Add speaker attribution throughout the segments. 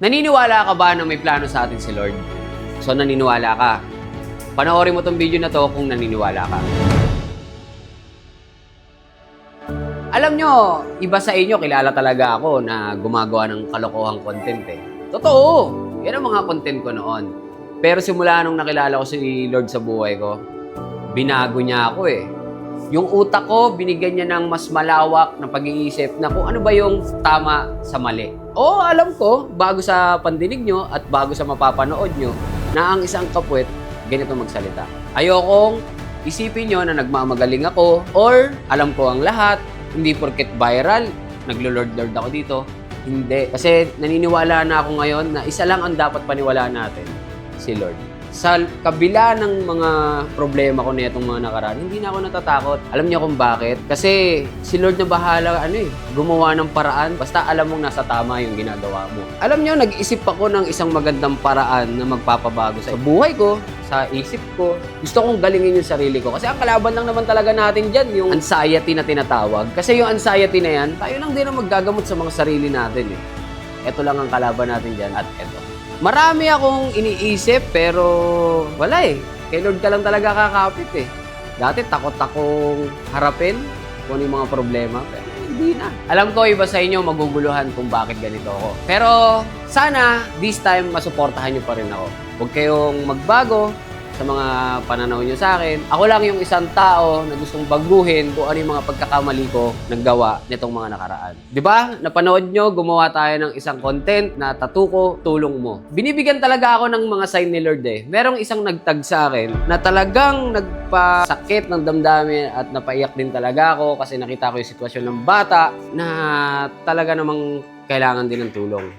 Speaker 1: Naniniwala ka ba na may plano sa atin si Lord? So naniniwala ka. Panoorin mo tong video na to kung naniniwala ka. Alam nyo, iba sa inyo, kilala talaga ako na gumagawa ng kalokohang content eh. Totoo! Yan ang mga content ko noon. Pero simula nung nakilala ko si Lord sa buhay ko, binago niya ako eh. Yung utak ko, binigyan niya ng mas malawak na pag-iisip na kung ano ba yung tama sa mali. Oo, alam ko, bago sa pandinig nyo at bago sa mapapanood nyo, na ang isang kapwet, ganito magsalita. Ayokong isipin nyo na nagmamagaling ako or alam ko ang lahat, hindi porket viral, naglo-lord-lord ako dito. Hindi. Kasi naniniwala na ako ngayon na isa lang ang dapat paniwalaan natin, si Lord. Sa kabila ng mga problema ko na itong mga nakaraan, hindi na ako natatakot. Alam niyo kung bakit? Kasi si Lord na bahala, ano eh, gumawa ng paraan. Basta alam mong nasa tama yung ginagawa mo. Alam niyo, nag-isip ako ng isang magandang paraan na magpapabago sa buhay ko, sa isip ko. Gusto kong galingin yung sarili ko. Kasi ang kalaban lang naman talaga natin dyan, yung anxiety na tinatawag. Kasi yung anxiety na yan, tayo lang din ang maggagamot sa mga sarili natin eh. Ito lang ang kalaban natin dyan at ito. Marami akong iniisip pero wala eh. Kay Lord ka lang talaga kakapit eh. Dati takot akong harapin kung ano yung mga problema. Pero hindi na. Alam ko iba sa inyo maguguluhan kung bakit ganito ako. Pero sana this time masuportahan nyo pa rin ako. Huwag kayong magbago sa mga pananaw nyo sa akin. Ako lang yung isang tao na gustong baguhin kung ano yung mga pagkakamali ko naggawa nitong mga nakaraan. Ba? Napanood nyo, gumawa tayo ng isang content na tatuko, tulong mo. Binibigyan talaga ako ng mga sign ni Lord eh. Merong isang nagtag sa akin na talagang nagpasakit ng damdamin at napaiyak din talaga ako kasi nakita ko yung sitwasyon ng bata na talaga namang kailangan din ng tulong.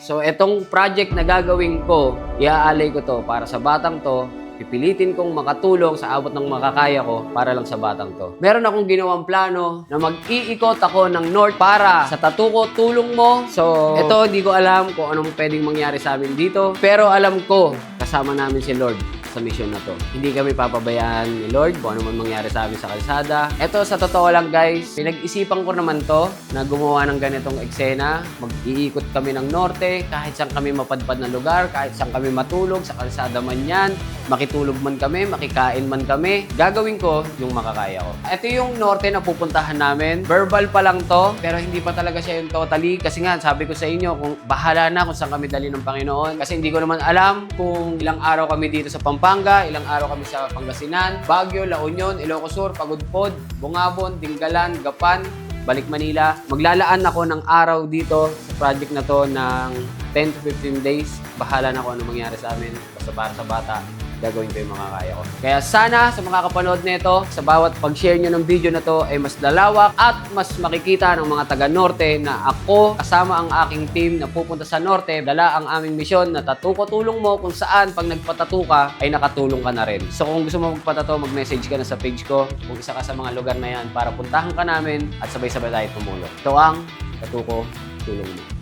Speaker 1: So, etong project na gagawin ko, iaalay ko to para sa batang to, pipilitin kong makatulong sa abot ng makakaya ko para lang sa batang to. Meron akong ginawang plano na mag-iikot ako ng North para sa tatuko tulong mo. So, ito, hindi ko alam kung anong pwedeng mangyari sa amin dito. Pero alam ko, kasama namin si Lord sa mission na to. Hindi kami papabayaan ni Lord kung ano man mangyari sa amin sa kalsada. Ito, sa totoo lang guys, pinag-isipan ko naman to na gumawa ng ganitong eksena. Mag-iikot kami ng norte, kahit saan kami mapadpad na lugar, kahit saan kami matulog, sa kalsada man yan, makitulog man kami, makikain man kami. Gagawin ko yung makakaya ko. Ito yung norte na pupuntahan namin. Verbal pa lang to, pero hindi pa talaga siya yung totally. Kasi nga, sabi ko sa inyo, kung bahala na kung saan kami dali ng Panginoon. Kasi hindi ko naman alam kung ilang araw kami dito sa Pampanga, ilang araw kami sa Pangasinan, Baguio, La Union, Ilocos Sur, Pagudpod, Bungabon, Dingalan, Gapan, balik Manila. Maglalaan ako ng araw dito sa project na to ng 10 to 15 days. Bahala na kung ano mangyari sa amin. Basta para sa bata, gagawin ko yung mga kaya ko. Kaya sana sa mga kapanood nito, sa bawat pag-share nyo ng video na to ay mas lalawak at mas makikita ng mga taga-Norte na ako kasama ang aking team na pupunta sa Norte, dala ang aming misyon na tatuko tulong mo kung saan pag nagpatato ka ay nakatulong ka na rin. So kung gusto mo magpatato, mag-message ka na sa page ko kung isa ka sa mga lugar na yan para puntahan ka namin at sabay-sabay tayo tumulong. Ito ang tatuko tulong mo.